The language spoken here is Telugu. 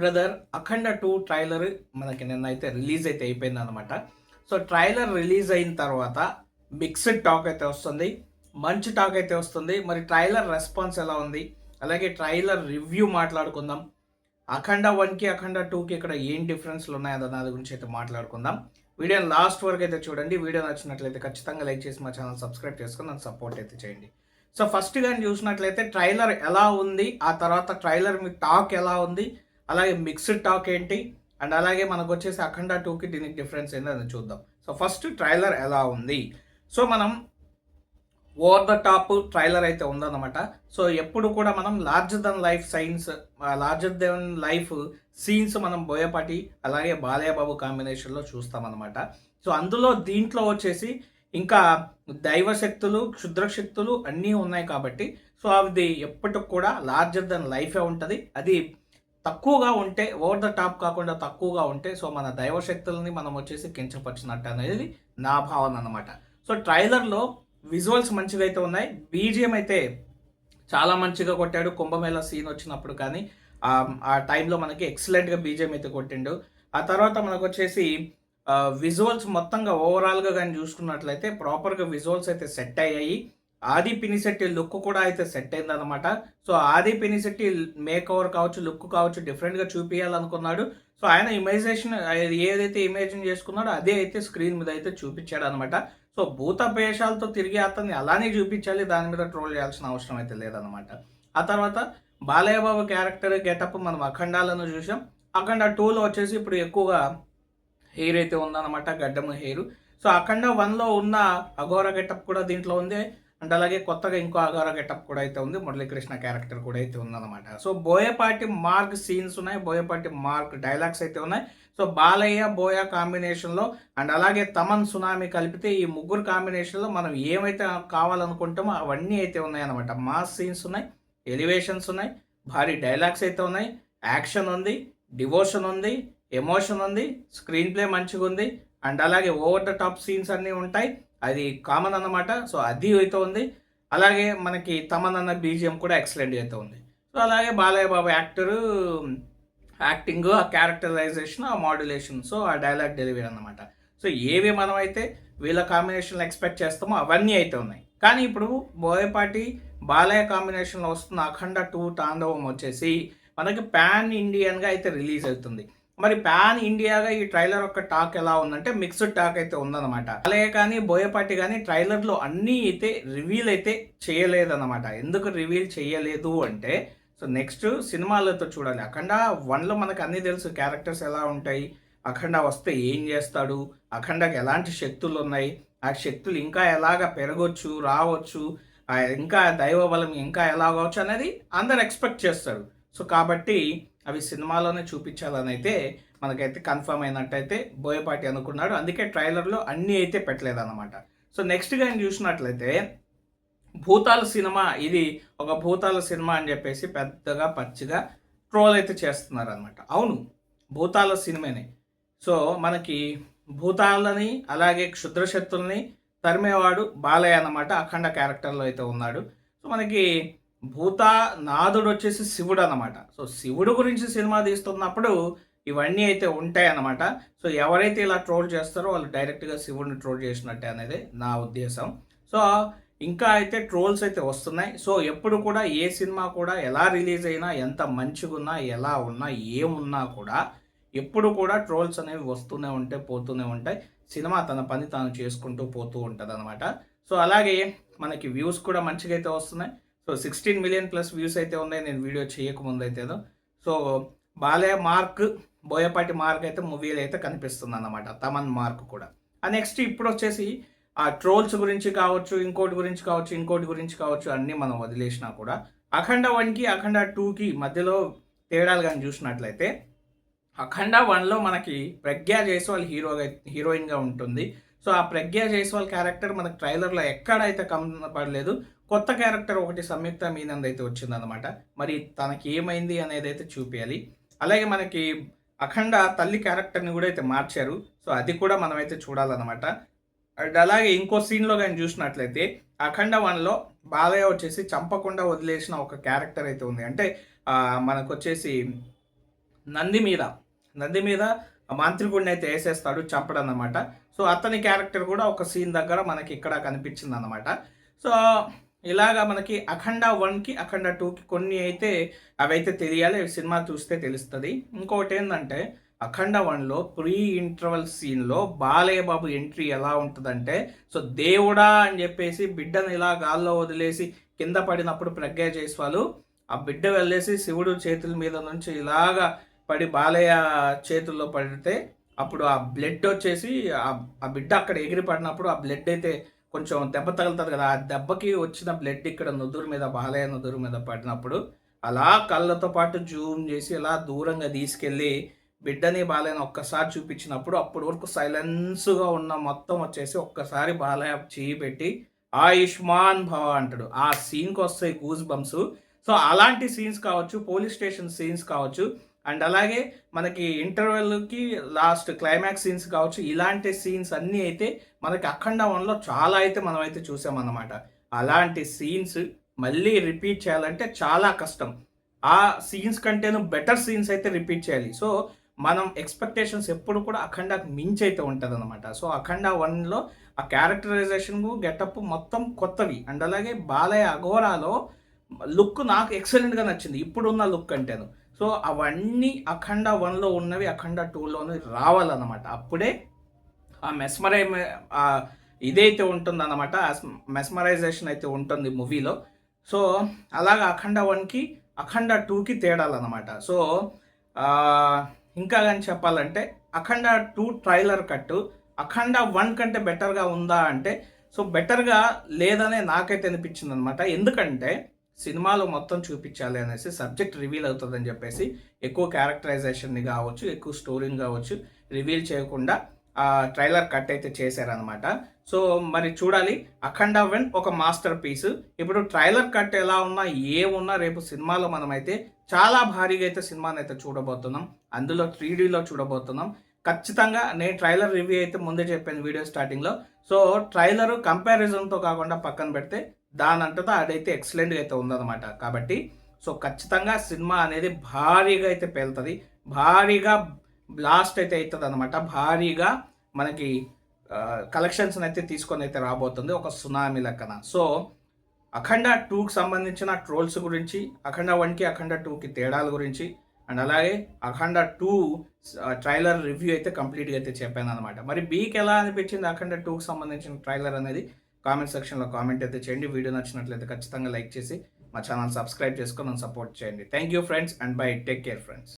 బ్రదర్ అఖండ టూ ట్రైలర్ మనకి నిన్న అయితే రిలీజ్ అయితే అయిపోయింది అనమాట సో ట్రైలర్ రిలీజ్ అయిన తర్వాత మిక్స్డ్ టాక్ అయితే వస్తుంది మంచి టాక్ అయితే వస్తుంది. మరి ట్రైలర్ రెస్పాన్స్ ఎలా ఉంది? అలాగే ట్రైలర్ రివ్యూ మాట్లాడుకుందాం. అఖండ వన్కి అఖండ టూకి ఇక్కడ ఏం డిఫరెన్స్లు ఉన్నాయో దాని గురించి అయితే మాట్లాడుకుందాం. వీడియోని లాస్ట్ వరకు అయితే చూడండి. వీడియో నచ్చినట్లయితే ఖచ్చితంగా లైక్ చేసి మా ఛానల్ సబ్స్క్రైబ్ చేసుకుని నన్ను సపోర్ట్ అయితే చేయండి. సో ఫస్ట్ కానీ చూసినట్లయితే ట్రైలర్ ఎలా ఉంది? ఆ తర్వాత ట్రైలర్ మీ టాక్ ఎలా ఉంది? అలాగే మిక్స్డ్ టాక్ ఏంటి? అండ్ అలాగే మనకు వచ్చేసి అఖండ టూకి దీనికి డిఫరెన్స్ ఏంటని అని చూద్దాం. సో ఫస్ట్ ట్రైలర్ ఎలా ఉంది? సో మనం ఓవర్ ద టాప్ ట్రైలర్ అయితే ఉందన్నమాట. సో ఎప్పుడు కూడా మనం larger than life scenes larger than life scenes మనం బోయపాటి అలాగే బాలయ్యబాబు కాంబినేషన్లో చూస్తామన్నమాట. సో అందులో దీంట్లో వచ్చేసి ఇంకా దైవ శక్తులు అన్నీ ఉన్నాయి కాబట్టి సో అది ఎప్పటికి కూడా లార్జర్ దెన్ లైఫే ఉంటుంది. అది తక్కువగా ఉంటే ఓవర్ ద టాప్ కాకుండా తక్కువగా ఉంటే సో మన దైవశక్తులని మనం వచ్చేసి కించపరిచినట్టు అనేది నా భావన అనమాట సో ట్రైలర్లో విజువల్స్ మంచిగా అయితే ఉన్నాయి. బీజిఎం అయితే చాలా మంచిగా కొట్టాడు. కుంభమేళ సీన్ వచ్చినప్పుడు కానీ ఆ టైంలో మనకి ఎక్సలెంట్గా బీజిఎం అయితే కొట్టిండు. ఆ తర్వాత మనకు వచ్చేసి విజువల్స్ మొత్తంగా ఓవరాల్గా కానీ చూసుకున్నట్లయితే ప్రాపర్గా విజువల్స్ అయితే సెట్ అయ్యాయి. ఆది పినిశెట్టి లుక్ కూడా అయితే సెట్ అయింది అనమాట so Aadi Pinisetty make over కావచ్చు లుక్ కావచ్చు డిఫరెంట్గా చూపించాలనుకున్నాడు సో ఆయన ఇమేజేషన్ ఏదైతే ఇమేజిన్ చేసుకున్నాడో అదే అయితే స్క్రీన్ మీద అయితే చూపించాడు అనమాట సో భూత పేషాలతో తిరిగి అతన్ని అలానే చూపించాలి దాని మీద ట్రోల్ చేయాల్సిన అవసరం అయితే లేదనమాట ఆ తర్వాత బాలయ్య బాబు క్యారెక్టర్ గెటప్ మనం అఖండాలను చూసాం. అఖండ టూలో వచ్చేసి ఇప్పుడు ఎక్కువగా హెయిర్ అయితే ఉందన్నమాట గడ్డము హెయిర్. సో అఖండ వన్లో ఉన్న అఘోర గెటప్ కూడా దీంట్లో ఉంది. అండ్ అలాగే కొత్తగా ఇంకో అఘోర గెటప్ కూడా అయితే ఉంది. మురళీకృష్ణ క్యారెక్టర్ కూడా అయితే ఉందన్నమాట. సో బోయపాటి మార్క్ సీన్స్ ఉన్నాయి. బోయపాటి మార్క్ డైలాగ్స్ అయితే ఉన్నాయి. సో బాలయ్య బోయ కాంబినేషన్లో అండ్ అలాగే తమన్ సునామీ కలిపితే ఈ ముగ్గురు కాంబినేషన్లో మనం ఏమైతే కావాలనుకుంటామో అవన్నీ అయితే ఉన్నాయన్నమాట. మాస్ సీన్స్ ఉన్నాయి ఎలివేషన్స్ ఉన్నాయి భారీ డైలాగ్స్ అయితే ఉన్నాయి యాక్షన్ ఉంది డివోషన్ ఉంది ఎమోషన్ ఉంది స్క్రీన్ ప్లే మంచిగా ఉంది అండ్ అలాగే ఓవర్ ద టాప్ సీన్స్ అన్నీ ఉంటాయి. అది కామన్ అన్నమాట. సో అది అయితే ఉంది. అలాగే మనకి తమన్ అన్న బీజిఎం కూడా ఎక్సలెంట్ అయితే ఉంది. సో అలాగే బాలయ్య బాబు యాక్టరు యాక్టింగ్ ఆ క్యారెక్టరైజేషన్ ఆ మాడ్యులేషన్ సో ఆ డైలాగ్ డెలివరీ అనమాట సో ఏవి మనం అయితే వీళ్ళ కాంబినేషన్లో ఎక్స్పెక్ట్ చేస్తామో అవన్నీ అయితే ఉన్నాయి. కానీ ఇప్పుడు బోయపాటి బాలయ్య కాంబినేషన్లో వస్తున్న అఖండ టూ తాండవం వచ్చేసి మనకి పాన్ ఇండియన్గా అయితే రిలీజ్ అవుతుంది. మరి పాన్ ఇండియాగా ఈ ట్రైలర్ యొక్క టాక్ ఎలా ఉందంటే మిక్స్డ్ టాక్ అయితే ఉందన్నమాట. అలాగే కానీ బోయపాటి కానీ ట్రైలర్లో అన్నీ అయితే రివీల్ అయితే చేయలేదన్నమాట. ఎందుకు రివీల్ చేయలేదు అంటే సో నెక్స్ట్ సినిమాలతో చూడాలి. అఖండ వన్లో మనకు అన్నీ తెలుసు క్యారెక్టర్స్ ఎలా ఉంటాయి అఖండ వస్తే ఏం చేస్తాడు అఖండకి ఎలాంటి శక్తులు ఉన్నాయి ఆ శక్తులు ఇంకా ఎలాగ పెరగొచ్చు రావచ్చు ఇంకా దైవ బలం ఇంకా ఎలాగవచ్చు అనేది అందరు ఎక్స్పెక్ట్ చేస్తారు. సో కాబట్టి అవి సినిమాలోనే చూపించాలని అయితే మనకైతే కన్ఫర్మ్ అయినట్టయితే బోయపాటి అనుకున్నాడు. అందుకే ట్రైలర్లో అన్నీ అయితే పెట్టలేదన్నమాట. సో నెక్స్ట్ నేను చూసినట్లయితే భూతాల సినిమా ఇది ఒక భూతాల సినిమా అని చెప్పేసి పెద్దగా పచ్చిగా ట్రోల్ అయితే చేస్తున్నారు అనమాట అవును భూతాల సినిమానే. సో మనకి భూతాలని అలాగే క్షుద్రశక్తుల్ని తరిమేవాడు బాలయ్య అనమాట అఖండ క్యారెక్టర్లో అయితే ఉన్నాడు. సో మనకి భూత నాదుడు వచ్చేసి శివుడు అనమాట సో శివుడు గురించి సినిమా తీస్తున్నప్పుడు ఇవన్నీ అయితే ఉంటాయి అన్నమాట సో ఎవరైతే ఇలా ట్రోల్ చేస్తారో వాళ్ళు డైరెక్ట్గా శివుడిని ట్రోల్ చేసినట్టే అనేది నా ఉద్దేశం. సో ఇంకా అయితే ట్రోల్స్ అయితే వస్తున్నాయి. సో ఎప్పుడు కూడా ఏ సినిమా కూడా ఎలా రిలీజ్ అయినా ఎంత మంచిగా ఉన్నా ఎలా ఉన్నా ఏమున్నా కూడా ఎప్పుడు కూడా ట్రోల్స్ అనేవి వస్తూనే ఉంటాయి పోతూనే ఉంటాయి. సినిమా తన పని తాను చేసుకుంటూ పోతూ ఉంటుంది అనమాట సో అలాగే మనకి వ్యూస్ కూడా మంచిగా అయితే వస్తున్నాయి. So sixteen million plus views అయితే ఉన్నాయి. నేను వీడియో చేయకముందు అయితే so Balayya mark Boyapati mark అయితే మూవీలో అయితే కనిపిస్తుంది అన్నమాట తమన్ మార్క్ కూడా. ఆ నెక్స్ట్ ఇప్పుడు వచ్చేసి ఆ ట్రోల్స్ గురించి కావచ్చు ఇంకోటి గురించి కావచ్చు ఇంకోటి గురించి కావచ్చు అన్నీ మనం వదిలేసినా కూడా అఖండ వన్కి అఖండ టూకి మధ్యలో తేడాలు కానీ చూసినట్లయితే అఖండ వన్లో మనకి ప్రజ్ఞా జైస్వాల్ హీరోగా హీరోయిన్గా ఉంటుంది. సో ఆ ప్రజ్ఞా జైస్వాల్ క్యారెక్టర్ మనకి ట్రైలర్లో ఎక్కడైతే కనపడలేదు కొత్త క్యారెక్టర్ ఒకటి సంయుక్త మీనంద్ అయితే వచ్చిందనమాట మరి తనకి ఏమైంది అనేది అయితే చూపించాలి అలాగే మనకి అఖండ తల్లి క్యారెక్టర్ని కూడా అయితే మార్చారు. సో అది కూడా మనమైతే చూడాలన్నమాట. అండ్ అలాగే ఇంకో సీన్లో కానీ చూసినట్లయితే అఖండ వన్లో బాలయ్య వచ్చేసి చంపకుండా వదిలేసిన ఒక క్యారెక్టర్ అయితే ఉంది. అంటే మనకు వచ్చేసి నంది మీద నంది మీద మాంత్రికుడిని అయితే వేసేస్తాడు చంపడం అనమాట సో అతని క్యారెక్టర్ కూడా ఒక సీన్ దగ్గర మనకి ఇక్కడ కనిపించింది అనమాట సో ఇలాగా మనకి అఖండ వన్కి అఖండ టూకి కొన్ని అయితే అవైతే తెలియాలి సినిమా చూస్తే తెలుస్తుంది. ఇంకొకటి ఏంటంటే అఖండ వన్లో ప్రీ ఇంటర్వల్ సీన్లో బాలయ్య బాబు ఎంట్రీ ఎలా ఉంటుందంటే సో దేవుడా అని చెప్పేసి బిడ్డను ఇలా గాల్లో వదిలేసి కింద పడినప్పుడు ప్రజ్ఞ చేసేవాళ్ళు. ఆ బిడ్డ వెళ్ళేసి శివుడు చేతుల మీద నుంచి ఇలాగా పడి బాలయ్య చేతుల్లో పడితే అప్పుడు ఆ బ్లడ్ వచ్చేసి ఆ బిడ్డ అక్కడ ఎగిరి పడినప్పుడు ఆ బ్లడ్ అయితే కొంచెం దెబ్బ తగులుతుంది కదా. ఆ దెబ్బకి వచ్చిన బ్లడ్ ఇక్కడ నుదురు మీద బాలయ్య నుదురు మీద పడినప్పుడు అలా కళ్ళతో పాటు జూమ్ చేసి అలా దూరంగా తీసుకెళ్ళి బిడ్డని బాలయ్యని ఒక్కసారి చూపించినప్పుడు అప్పటి వరకు సైలెన్స్గా ఉన్న మొత్తం వచ్చేసి ఒక్కసారి బాలయ్య చేయి పెట్టి ఆయుష్మాన్ భవ అంటాడు. ఆ సీన్కి వస్తాయి గూజ్ బంప్స్ సో అలాంటి సీన్స్ కావచ్చు పోలీస్ స్టేషన్ సీన్స్ కావచ్చు అండ్ అలాగే మనకి ఇంటర్వెల్కి లాస్ట్ క్లైమాక్స్ సీన్స్ కావచ్చు ఇలాంటి సీన్స్ అన్నీ అయితే మనకి అఖండ వన్లో చాలా అయితే మనం అయితే చూసామన్నమాట. అలాంటి సీన్స్ మళ్ళీ రిపీట్ చేయాలంటే చాలా కష్టం. ఆ సీన్స్ కంటేను బెటర్ సీన్స్ అయితే రిపీట్ చేయాలి. సో మనం ఎక్స్పెక్టేషన్స్ ఎప్పుడు కూడా అఖండకు మించి అయితే ఉంటుంది అనమాట సో అఖండ వన్లో ఆ క్యారెక్టరైజేషన్ గెటప్ మొత్తం కొత్తవి. అండ్ అలాగే బాలయ్య అఘోరాలో లుక్ నాకు ఎక్సలెంట్గా నచ్చింది. ఇప్పుడున్న లుక్ అంటేను. సో అవన్నీ అఖండ వన్లో ఉన్నవి అఖండ టూలోని రావాలన్నమాట. అప్పుడే ఆ మెస్మరై ఇదైతే ఉంటుందన్నమాట మెస్మరైజేషన్ అయితే ఉంటుంది మూవీలో. సో అలాగా అఖండ వన్కి అఖండ టూకి తేడాలన్నమాట. సో ఇంకా కానీ చెప్పాలంటే అఖండ టూ ట్రైలర్ కట్టు అఖండ వన్ కంటే బెటర్గా ఉందా అంటే సో బెటర్గా లేదనే నాకైతే అనిపించింది అనమాట ఎందుకంటే సినిమాలో మొత్తం చూపించాలి అనేసి సబ్జెక్ట్ రివీల్ అవుతుందని చెప్పేసి ఎక్కువ క్యారెక్టరైజేషన్ని కావచ్చు ఎక్కువ స్టోరీని కావచ్చు రివీల్ చేయకుండా ట్రైలర్ కట్ అయితే చేశారనమాట సో మరి చూడాలి. అఖండ వెన్ ఒక మాస్టర్ పీస్ ఇప్పుడు ట్రైలర్ కట్ ఎలా ఉన్నా ఏ ఉన్నా రేపు సినిమాలో మనమైతే చాలా భారీగా అయితే సినిమాని అయితే చూడబోతున్నాం. అందులో త్రీడీలో చూడబోతున్నాం. ఖచ్చితంగా నేను ట్రైలర్ రివ్యూ అయితే ముందే చెప్పాను వీడియో స్టార్టింగ్లో సో ట్రైలర్ కంపారిజన్తో కాకుండా పక్కన పెడితే దాని అంటతో అదైతే ఎక్సలెంట్గా అయితే ఉందన్నమాట. కాబట్టి సో ఖచ్చితంగా సినిమా అనేది భారీగా అయితే పేలుతుంది. భారీగా బ్లాస్ట్ అయితే అవుతుంది అనమాట భారీగా మనకి కలెక్షన్స్ అయితే తీసుకొని అయితే రాబోతుంది ఒక సునామీ లెక్కన. సో అఖండ టూకి సంబంధించిన ట్రోల్స్ గురించి అఖండ వన్కి అఖండ టూకి తేడాల గురించి అండ్ అలాగే అఖండ టూ ట్రైలర్ రివ్యూ అయితే కంప్లీట్గా అయితే చెప్పాను అనమాట మరి బీకి ఎలా అనిపించింది అఖండ టూకి సంబంధించిన ట్రైలర్ అనేది? కామెంట్ సెక్షన్లో కామెంట్ అయితే చేయండి. వీడియో నచ్చినట్లయితే ఖచ్చితంగా లైక్ చేసి మా ఛానల్ సబ్స్క్రైబ్ చేసుకొని నన్ను సపోర్ట్ చేయండి. Thank you friends and bye take care friends